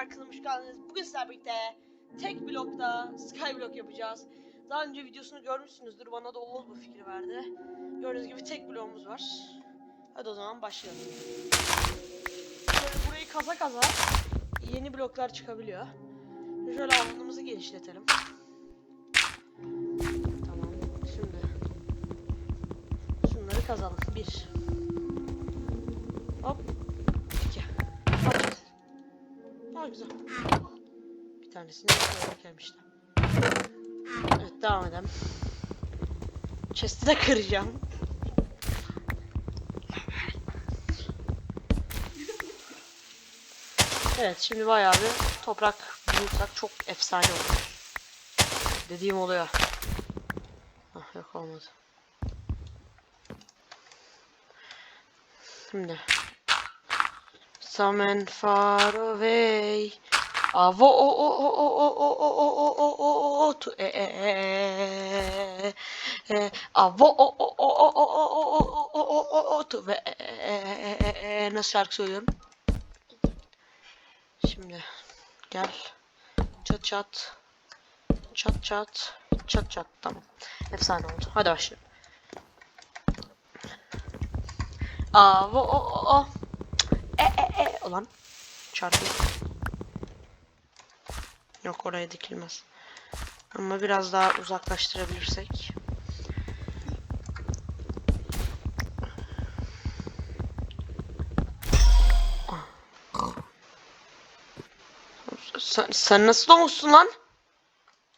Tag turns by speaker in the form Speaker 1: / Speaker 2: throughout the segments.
Speaker 1: arkadaşlar hoş geldiniz. Bugün sizlerle birlikte tek blokta skyblock yapacağız. Daha önce videosunu görmüşsünüzdür. Bana da Oğuz bu fikri verdi. Gördüğünüz gibi tek bloğumuz var. Hadi o zaman başlayalım. Şöyle burayı kaza kaza yeni bloklar çıkabiliyor. Şöyle alanımızı genişletelim. Tamam. Şimdi şunları kazalım. Bir. Hop. Aa güzel. Bir tanesini koyarken işte. Evet devam edelim. Chest'i de kıracağım. Evet şimdi bayağı bir toprak bulursak çok efsane olur. Dediğim oluyor. Ah yok olmadı. Şimdi. Some far away. Avo o o o o o o o o o o o o tu e e e e Avo o o o o o o o o o o o o tu ve e e e e e nasıl şarkı söylüyorum? Şimdi gel çat çat çat çat çat çat tamam efsane oldu hadi başlayalım. Avo o o o e ulan çarpı yok oraya dikilmez. Ama biraz daha uzaklaştırabilirsek. Sen, sen nasıl domuzsun lan?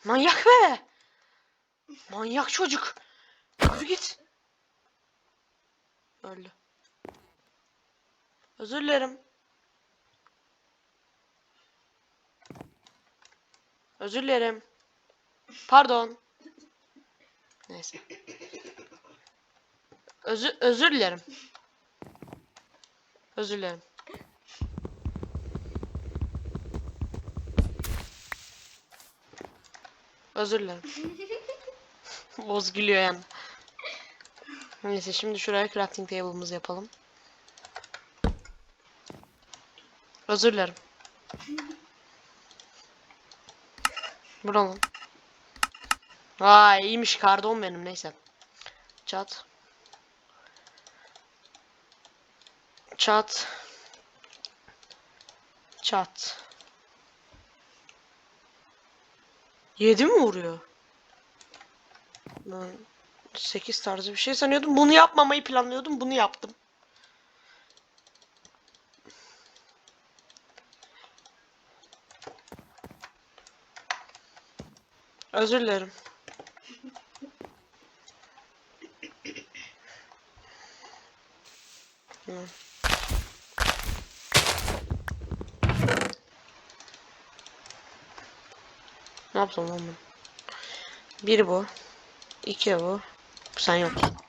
Speaker 1: Manyak be! Manyak çocuk! Yürü git! Öldü. Özür dilerim. Özür dilerim. Pardon. Neyse. Özür özür dilerim. Özür dilerim. Özür dilerim. Boz gülüyor yani. Neyse şimdi şuraya crafting table'ımızı yapalım. Özür dilerim. Buranın. Vay iyiymiş kardon benim neyse. Çat. Çat. Çat. Yedi mi vuruyor? Ben 8 tarzı bir şey sanıyordum. Bunu yapmamayı planlıyordum. Bunu yaptım. Özür dilerim. Ne yaptım lan ben? Bir bu. iki bu. Sen yoksun.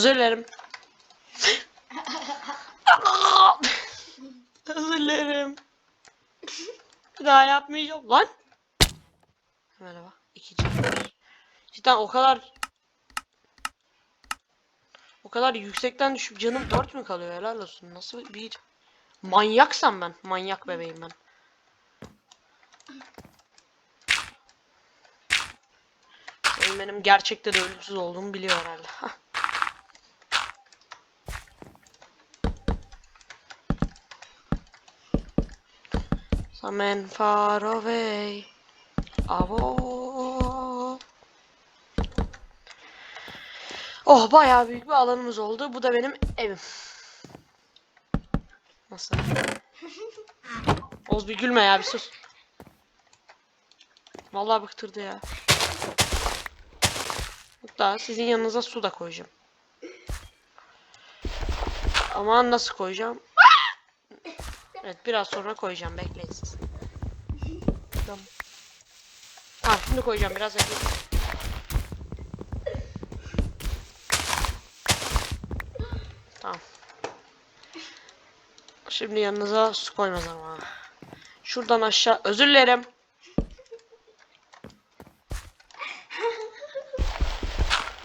Speaker 1: Özür dilerim. Özür dilerim. Bir daha yapmayacağım lan. Merhaba. İki can. Cidden o kadar o kadar yüksekten düşüp canım 4 mü kalıyor helal olsun. Nasıl bir manyaksam ben. Manyak bebeğim ben. Benim, benim gerçekte de ölümsüz olduğumu biliyor herhalde. Some far away. Avo. Oh bayağı büyük bir alanımız oldu. Bu da benim evim. Nasıl? Oz bir gülme ya bir sus. Vallahi bıktırdı ya. Hatta sizin yanınıza su da koyacağım. Ama nasıl koyacağım? Evet biraz sonra koyacağım bekleyin siz. Tamam. Tamam şimdi koyacağım biraz bekleyin. Tamam. Şimdi yanınıza su koyma zamanı. Şuradan aşağı özür dilerim.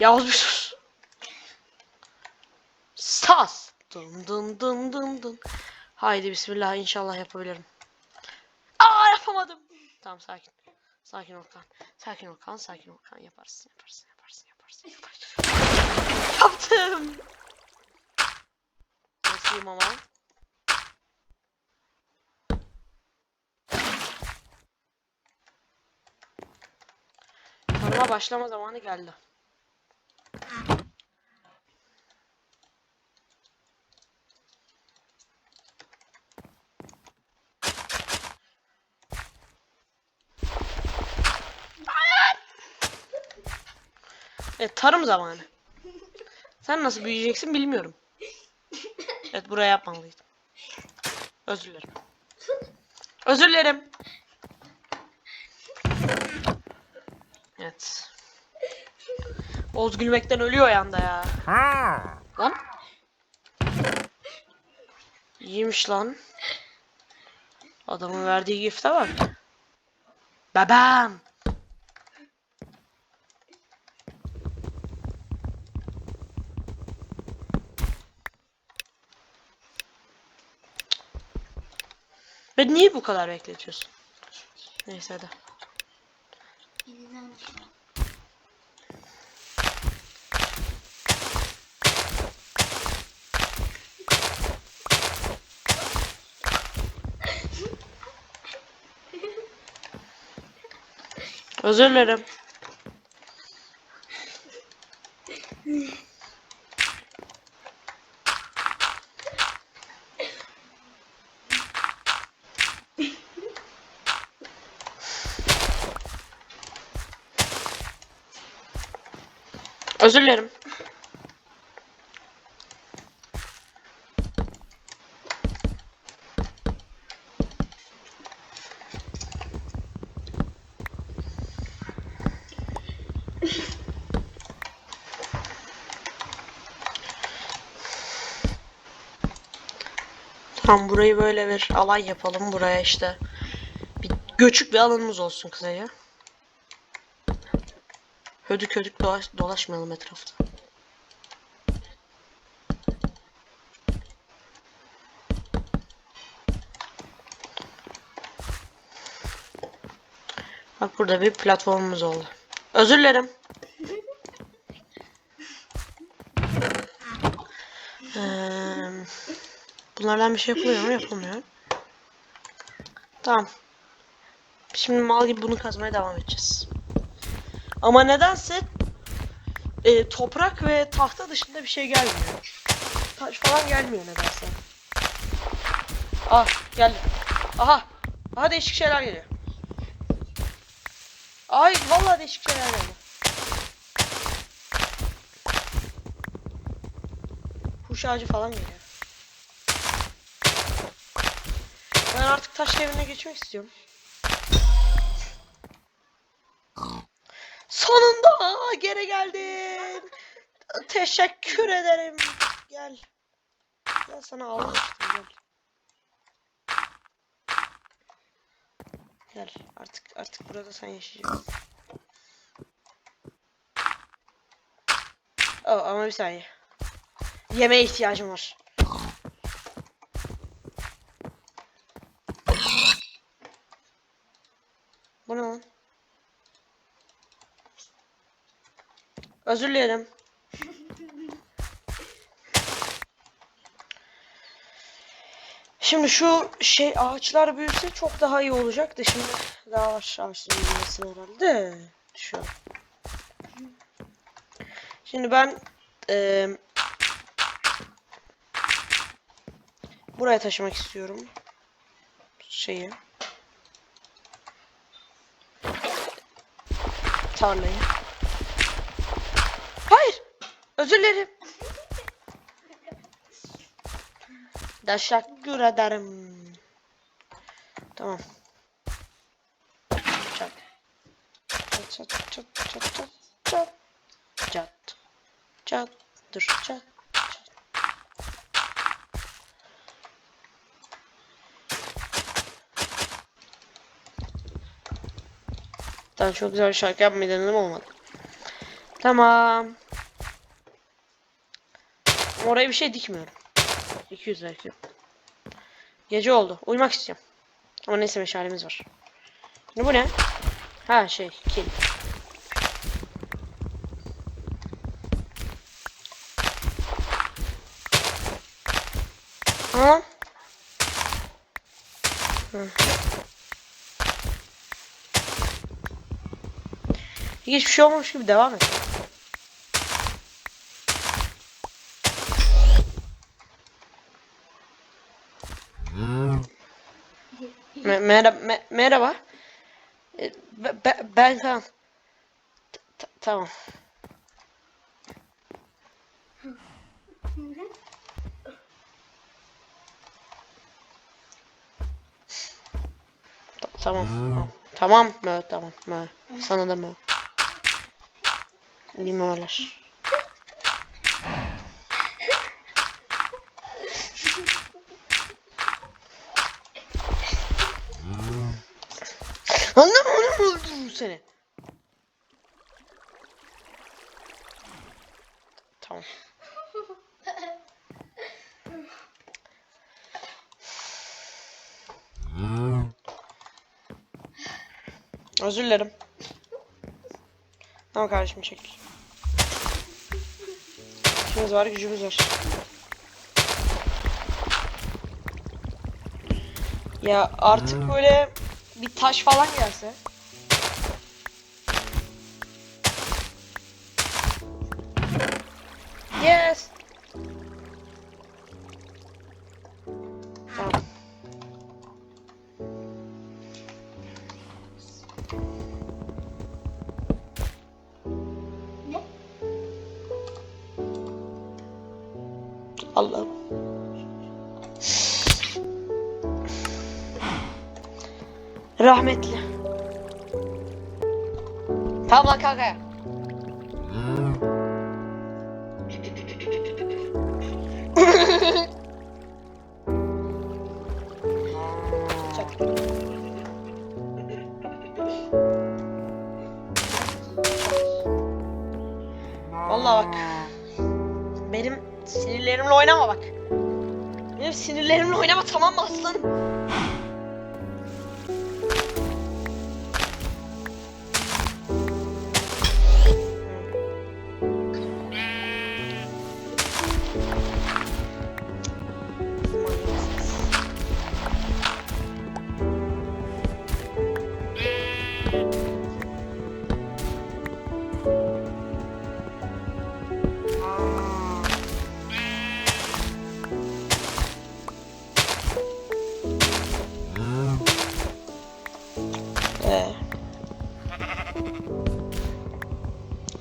Speaker 1: Yavuz bir sus. Sas. Dın dın dın. Haydi bismillah inşallah yapabilirim. Aa yapamadım. Tamam sakin. Sakin ol kan. Sakin ol kan. Sakin ol kan. Yaparsın yaparsın yaparsın yaparsın yaparsın. Yaptım. Nasılayım ama? Arama başlama zamanı geldi. Evet tarım zamanı. Sen nasıl büyüyeceksin bilmiyorum. Evet buraya yapmalıydım. Özür dilerim. Özür dilerim. Evet. Oğuz gülmekten ölüyor yanda ya. Lan. İyiymiş lan. Adamın verdiği gifte bak. Babam. Ve niye bu kadar bekletiyorsun? Neyse hadi. Özür dilerim. Özür dilerim. Tamam burayı böyle bir alan yapalım. Buraya işte bir göçük bir alanımız olsun kısaca. Hödük hödük dolaş, dolaşmayalım etrafta. Bak burada bir platformumuz oldu. Özür dilerim. Eee, bunlardan bir şey yapılıyor mu? Yapılmıyor. Tamam. Şimdi mal gibi bunu kazmaya devam edeceğiz. Ama nedense e, toprak ve tahta dışında bir şey gelmiyor. Taş falan gelmiyor nedense. Ah geldi. Aha. Aha değişik şeyler geliyor. Ay vallahi değişik şeyler geldi. Kuş ağacı falan geliyor. Ben artık taş devrine geçmek istiyorum. Sonunda geri geldin. Teşekkür ederim. Gel. Gel sana almıştım gel. Gel artık artık burada sen yaşayacaksın. Oh, ama bir saniye. Yemeğe ihtiyacım var. Bu ne lan? Özür dilerim. Şimdi şu şey ağaçlar büyüse çok daha iyi olacaktı. Şimdi daha var ağaçların büyümesi herhalde. Şu. Şimdi ben eee buraya taşımak istiyorum. Şeyi. Tarlayı. Özür dilerim. Teşekkür ederim. Tamam. Çat. Çat çat çat çat çat çat. Çat. Çat. Dur çat. Daha çok güzel şarkı yapmayı denedim olmadı. Tamam. Oraya bir şey dikmiyorum. 200 belki. Gece oldu. Uyumak istiyorum. Ama neyse meşalemiz var. Şimdi bu ne? Ha şey, kil. Hı. Hiçbir şey olmamış gibi devam et. Me- merhaba, me- merhaba. Be- be- ben Kaan. Tamam. Ta- tamam. Tamam. Mı? Tamam mı? Sana da mı? Limonlar. Seni. Tamam. Özür dilerim. Tamam kardeşim çekil. İşimiz var gücümüz var. Ya artık böyle bir taş falan gelse. Rahmetli. Tamam lan kanka. Vallahi bak. Benim sinirlerimle oynama bak. Benim sinirlerimle oynama tamam mı aslanım?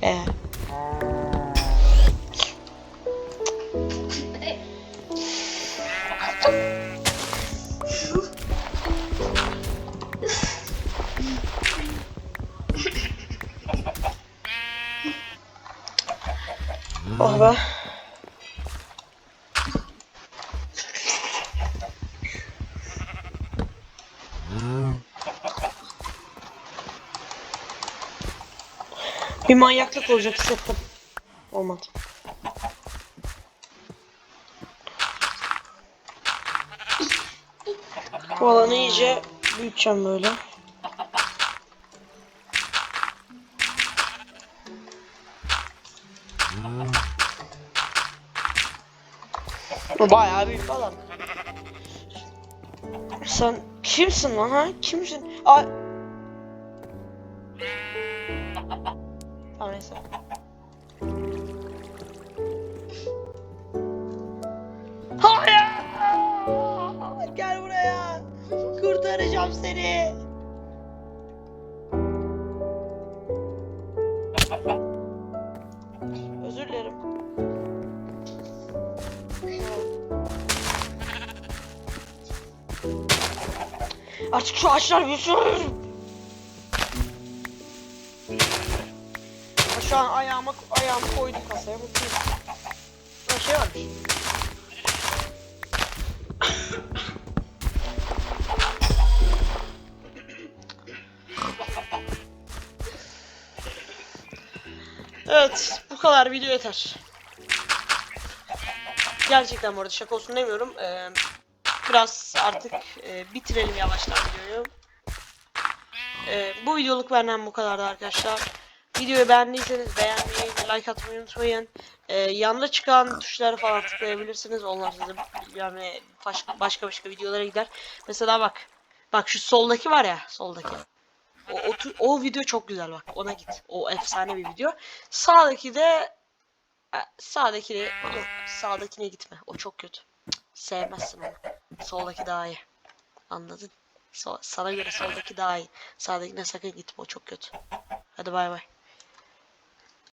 Speaker 1: Ee. Oh be. Bir manyaklık olacak hissettim. Olmadı. Bu alanı iyice büyüteceğim böyle. Bu bayağı büyük alan. Sen kimsin lan ha? Kimsin? Ay. Tamam neyse. Hayır! Gel buraya. Kurtaracağım seni. Özür dilerim. Artık şu ağaçlar büyüsün. Şu an ayağıma ayağımı koydum kasaya mutluyum. Ha şey varmış. Evet, bu kadar video yeter. Gerçekten bu arada şaka olsun demiyorum. Ee, biraz artık e, bitirelim yavaştan videoyu. Ee, bu videoluk benden bu kadardı arkadaşlar. Videoyu beğendiyseniz beğenmeyi, like atmayı unutmayın. Ee, yanında çıkan tuşlara falan tıklayabilirsiniz. Onlar size yani başka başka başka videolara gider. Mesela bak. Bak şu soldaki var ya, soldaki. O, o, o video çok güzel bak. Ona git. O efsane bir video. Sağdaki de e, sağdaki de dur, sağdakine gitme. O çok kötü. Cık, Sevmezsin onu. Soldaki daha iyi. Anladın? So- sana göre soldaki daha iyi. Sağdakine sakın gitme. O çok kötü. Hadi bay bay.